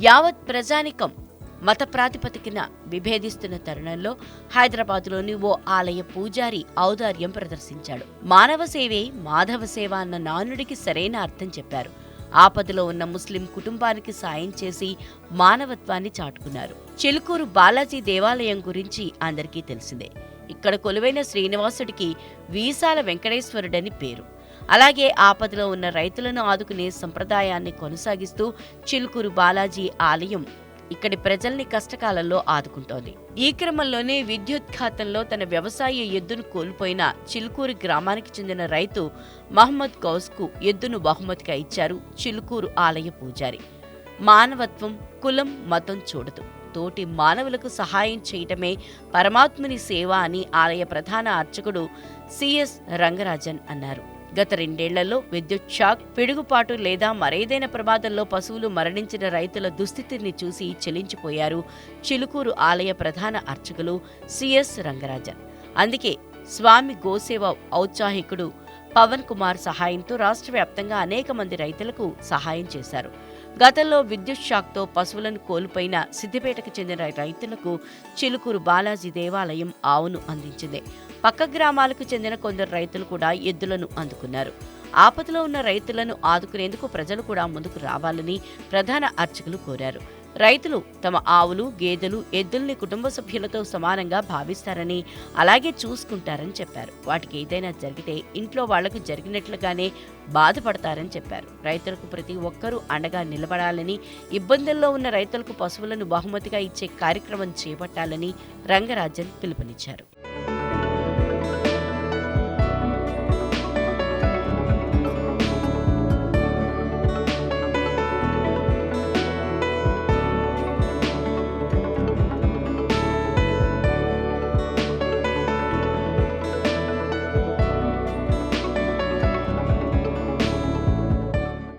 యావత్ ప్రజానికం మత ప్రాతిపదికన విభేదిస్తున్న తరుణంలో హైదరాబాద్లోని ఓ ఆలయ పూజారి ఔదార్యం ప్రదర్శించాడు. మానవ సేవే మాధవ సేవ అన్న నానుడికి సరైన అర్థం చెప్పారు. ఆపదలో ఉన్న ముస్లిం కుటుంబానికి సాయం చేసి మానవత్వాన్ని చాటుకున్నారు. చిలుకూరు బాలాజీ దేవాలయం గురించి అందరికీ తెలిసిందే. ఇక్కడ కొలువైన శ్రీనివాసుడికి వీసాల వెంకటేశ్వరుడని పేరు. అలాగే ఆపదలో ఉన్న రైతులను ఆదుకునే సంప్రదాయాన్ని కొనసాగిస్తూ చిలుకూరు బాలాజీ ఆలయం ఇక్కడి ప్రజల్ని కష్టకాలంలో ఆదుకుంటోంది. ఈ క్రమంలోనే విద్యుత్ ఖాతంలో తన వ్యవసాయ ఎద్దును కోల్పోయిన చిలుకూరు గ్రామానికి చెందిన రైతు మహమ్మద్ కౌస్కు ఎద్దును బహుమతిగా ఇచ్చారు చిలుకూరు ఆలయ పూజారి. మానవత్వం కులం మతం చూడదు. తోటి మానవులకు సహాయం చేయటమే పరమాత్ముని సేవ అని ఆలయ ప్రధాన అర్చకుడు సిఎస్ రంగరాజన్ అన్నారు. గత రెండేళ్ళలో విద్యుత్ షాక్ పిడుగుపాటు లేదా మరేదైనా ప్రమాదంలో పశువులు మరణించిన రైతుల దుస్థితిని చూసి చెలించిపోయారు చిలుకూరు ఆలయ ప్రధాన అర్చకులు సిఎస్ రంగరాజన్. అందుకే స్వామి గోసేవ ఔత్సాహికుడు పవన్ కుమార్ సహాయంతో రాష్ట్ర వ్యాప్తంగా అనేక మంది రైతులకు సహాయం చేశారు. గతంలో విద్యుత్ షాక్తో పశువులను కోల్పోయిన సిద్దిపేటకు చెందిన రైతులకు చిలుకూరు బాలాజీ దేవాలయం ఆవును అందించింది. పక్క గ్రామాలకు చెందిన కొందరు రైతులు కూడా ఎద్దులను అందుకున్నారు. ఆపదలో ఉన్న రైతులను ఆదుకునేందుకు ప్రజలు కూడా ముందుకు రావాలని ప్రధాన అర్చకులు కోరారు. రైతులు తమ ఆవులు గేదెలు ఎద్దుల్ని కుటుంబ సభ్యులతో సమానంగా భావిస్తారని అలాగే చూసుకుంటారని చెప్పారు. వాటికి ఏదైనా జరిగితే ఇంట్లో వాళ్ళకు జరిగినట్లుగానే బాధపడతారని చెప్పారు. రైతులకు ప్రతి ఒక్కరూ అండగా నిలబడాలని ఇబ్బందుల్లో ఉన్న రైతులకు పశువులను బహుమతిగా ఇచ్చే కార్యక్రమం చేపట్టాలని రంగరాజన్ పిలుపునిచ్చారు.